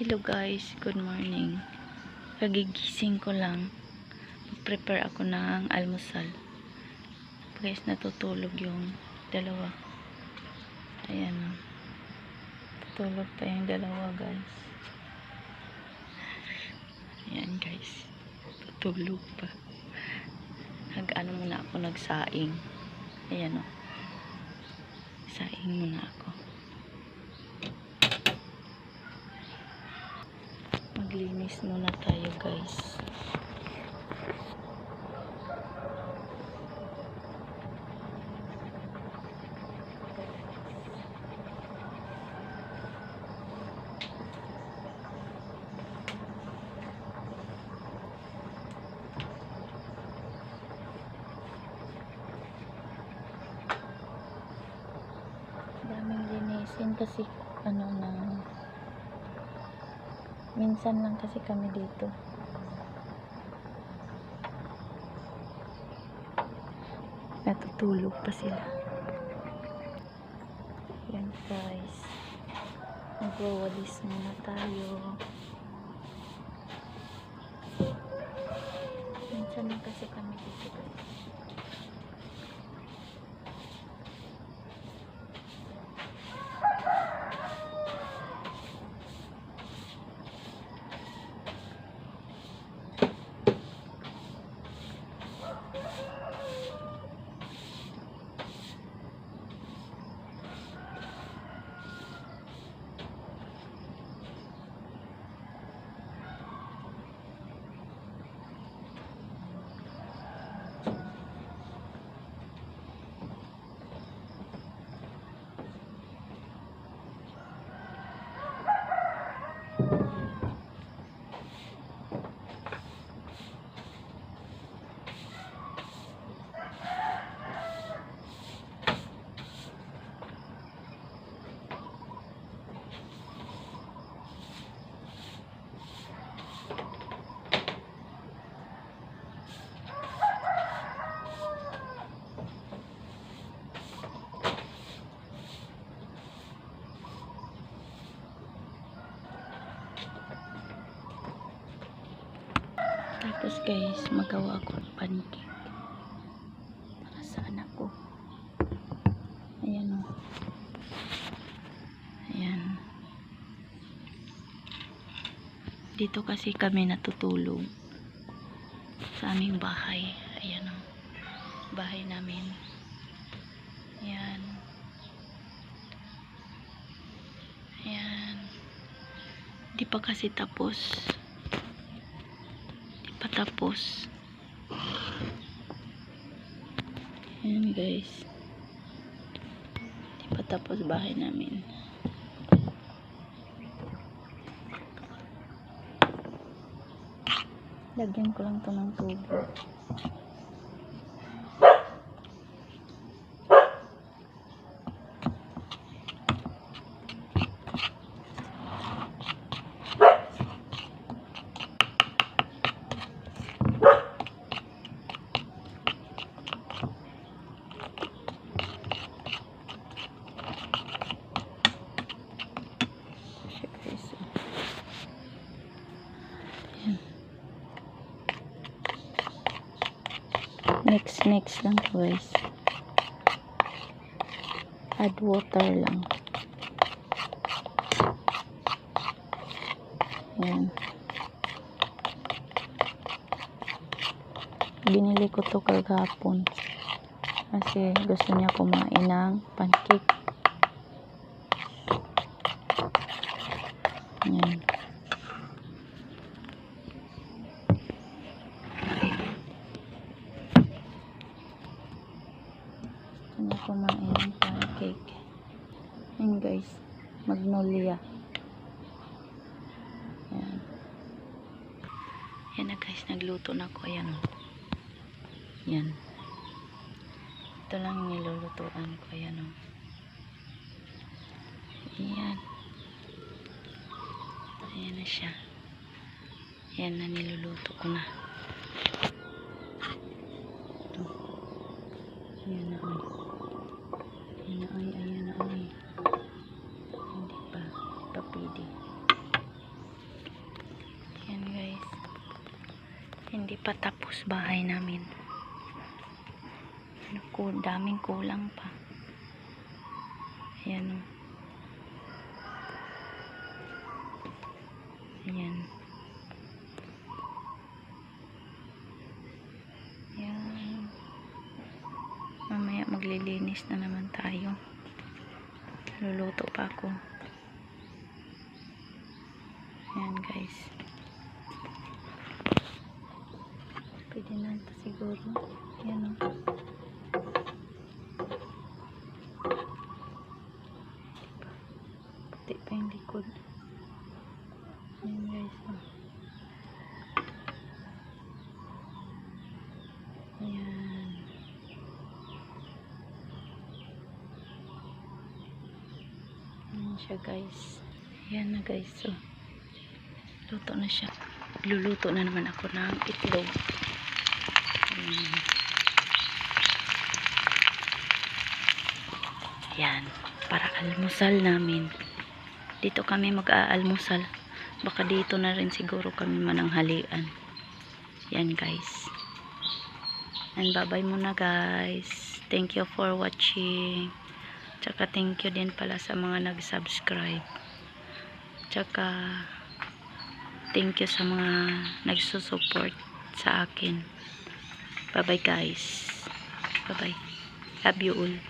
Hello guys, good morning. Kagigising ko lang. Prepare ako ng almusal. Guys, natutulog yung dalawa. Ayan o. Tutulog pa yung dalawa guys. Ayan guys. Tutulog pa. Nag-ano muna ako, nagsaing. Ayan o. Saing muna ako. Maglinis muna tayo guys. Daming linisin kasi ano na Minsan lang kasi kami dito. Natutulog pa sila. Yan guys. Magwawalis muna tayo. Minsan lang kasi kami dito guys. Tapos guys, magawa ako ng pancake. Para sa anak ko. Ayan o. Ayan. Dito kasi kami natutulog. Sa aming bahay. Ayan o. Bahay namin. Ayan. Ayan. Di pa kasi tapos patapos. Ayan guys. Di pa tapos bahay namin. Lagyan ko lang to ng tubig. Siya guys. Ayan. Mix mix lang guys. Add water lang. Ayan. Binili ko to kagapon. Kasi gusto niya kumain ng pancake. Ayan. Gusto niya kumain pancake. Ayan guys. Magnolia. Ayan. Ayan na guys. Nagluto na ako. Ayan o. Ayan. Ito lang nilulutuan ko. Ayan o. Ayan. Ayan na siya. Ayan na niluluto ko na. Ayan na ay. Hindi pa tapos bahay namin. Naku, daming kulang pa. Ayan o. Ayan. Ayan. Mamaya maglilinis na naman tayo. Luluto pa ako. Ayan guys. Ito siguro. Ayan o. Puti pa yung likod. Ayan guys. Oh. Ayan. Ayan siya guys. Ayan na guys. So, luto na siya. Luluto na naman ako ng itlog. Ayan. Para almusal namin. Dito kami mag-aalmusal. Baka dito na rin siguro kami mananghalian. Yan guys. And bye-bye muna guys. Thank you for watching. Tsaka thank you din pala sa mga nag-subscribe. Tsaka thank you sa mga nagsusupport sa akin. Bye-bye guys. Bye-bye. Love you all.